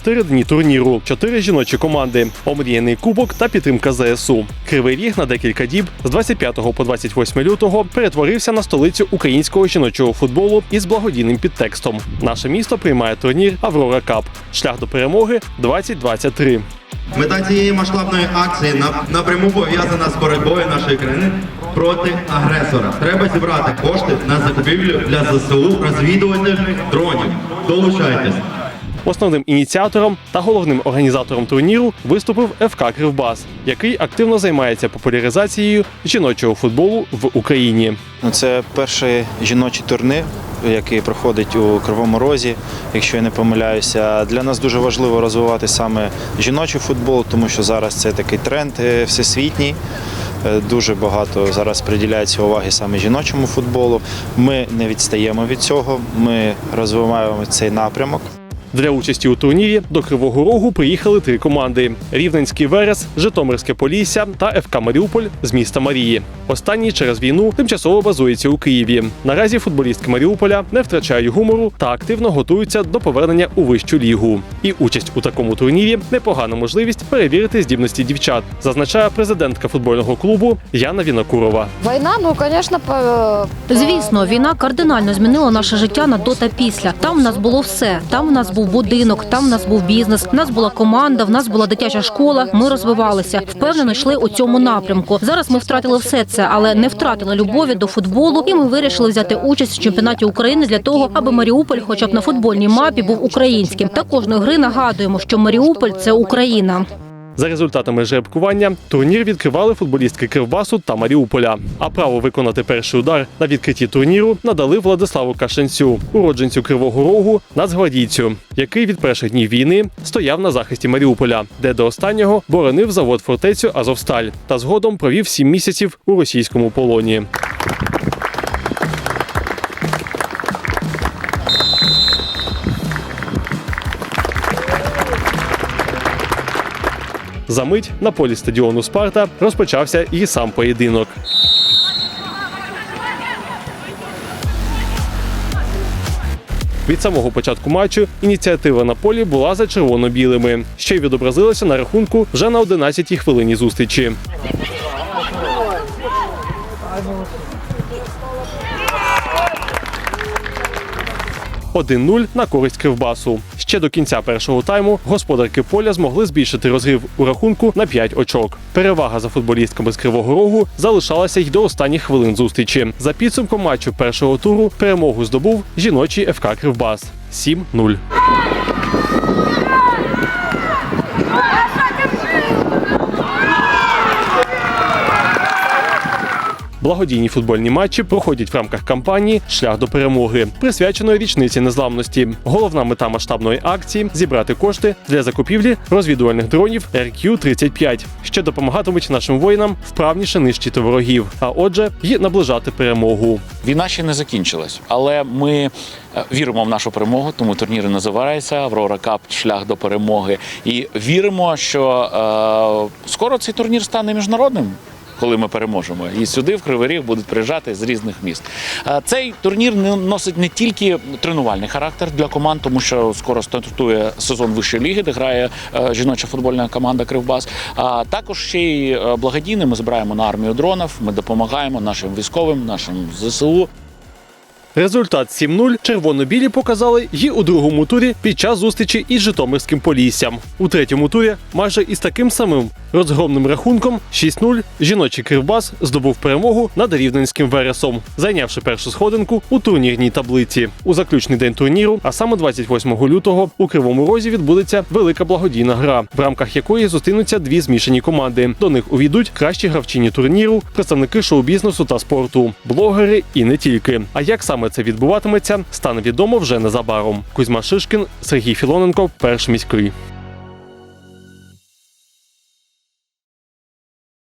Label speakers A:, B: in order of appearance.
A: чотири дні турніру, чотири жіночі команди, омріяний кубок та підтримка ЗСУ. Кривий ріг на декілька діб з 25 по 28 лютого перетворився на столицю українського жіночого футболу із благодійним підтекстом. Наше місто приймає турнір Аврора Кап. Шлях до перемоги 2023.
B: Мета цієї масштабної акції на- напряму пов'язана з боротьбою нашої країни проти агресора. Треба зібрати кошти на закупівлю для ЗСУ розвідувальних дронів. Долучайтесь.
A: Основним ініціатором та головним організатором турніру виступив ФК Кривбас, який активно займається популяризацією жіночого футболу в Україні.
C: Ну, Це перший жіночий турнір, який проходить у Кривому Розі, якщо я не помиляюся. Для нас дуже важливо розвивати саме жіночий футбол, тому що зараз це такий тренд е, всесвітній. Е, Дуже багато зараз приділяється уваги саме жіночому футболу. Ми не відстаємо від цього. Ми розвиваємо цей напрямок.
A: Для участі у турнірі до Кривого Рогу приїхали три команди: Рівненський Верес, Житомирське Полісся та ФК Маріуполь з міста Марії. Останній через війну тимчасово базується у Києві. Наразі футболістки Маріуполя не втрачають гумору та активно готуються до повернення у вищу лігу. І участь у такому турнірі непогана можливість перевірити здібності дівчат, зазначає президентка футбольного клубу Яна Вінокурова.
D: Війна, ну, звісно, по...
E: Звісно, війна кардинально змінила наше життя на до та після. Там в нас було все. Там в нас був будинок, там в нас був бізнес. В нас була команда, в нас була дитяча школа. Ми розвивалися, впевнено йшли у цьому напрямку. Зараз ми втратили все це, але не втратили любові до футболу. І ми вирішили взяти участь в чемпіонаті України для того, аби Маріуполь, хоча б на футбольній мапі, був українським. Та кожної гри нагадуємо, що Маріуполь це Україна.
A: За результатами жеребкування турнір відкривали футболістки Кривбасу та Маріуполя. А право виконати перший удар на відкритті турніру надали Владиславу Кашенцю, уродженцю Кривого Рогу, нацгвардійцю, який від перших днів війни стояв на захисті Маріуполя, де до останнього боронив завод фортецю Азовсталь та згодом провів сім місяців у російському полоні. Замить на полі стадіону Спарта розпочався і сам поєдинок. Від самого початку матчу ініціатива на полі була за червоно-білими, що й відобразилося на рахунку вже на 11-й хвилині зустрічі. Один 0 на користь Кривбасу. Ще до кінця першого тайму господарки поля змогли збільшити розрив у рахунку на 5 очок. Перевага за футболістками з Кривого Рогу залишалася й до останніх хвилин зустрічі. За підсумком матчу першого туру перемогу здобув жіночий ФК Кривбас 7-0. Благодійні футбольні матчі проходять в рамках кампанії Шлях до перемоги, присвяченої річниці незламності. Головна мета масштабної акції зібрати кошти для закупівлі розвідувальних дронів RQ-35, що допомагатимуть нашим воїнам вправніше нищити ворогів, а отже, й наближати перемогу.
F: Війна ще не закінчилась, але ми е, віримо в нашу перемогу, тому турнір і називається Аврора Кап Шлях до перемоги. І віримо, що е, скоро цей турнір стане міжнародним. Коли ми переможемо, і сюди в Кривий Ріг будуть приїжджати з різних міст. Цей турнір носить не тільки тренувальний характер для команд, тому що скоро стартує сезон вищої ліги, де грає е, жіноча футбольна команда Кривбас. А також ще й е, благодійний. Ми збираємо на армію дронів. Ми допомагаємо нашим військовим, нашим ЗСУ.
A: Результат 7-0 червоно-білі показали й у другому турі під час зустрічі із Житомирським Поліссям. У третьому турі майже із таким самим розгромним рахунком 6-0 жіночий кривбас здобув перемогу над рівненським вересом, зайнявши першу сходинку у турнірній таблиці. У заключний день турніру, а саме 28 лютого, у Кривому Розі відбудеться велика благодійна гра, в рамках якої зустрінуться дві змішані команди. До них увійдуть кращі гравчині турніру, представники шоу-бізнесу та спорту, блогери і не тільки. А як саме це відбуватиметься, стане відомо вже незабаром. Кузьма Шишкін, Сергій Філоненко, перший міський.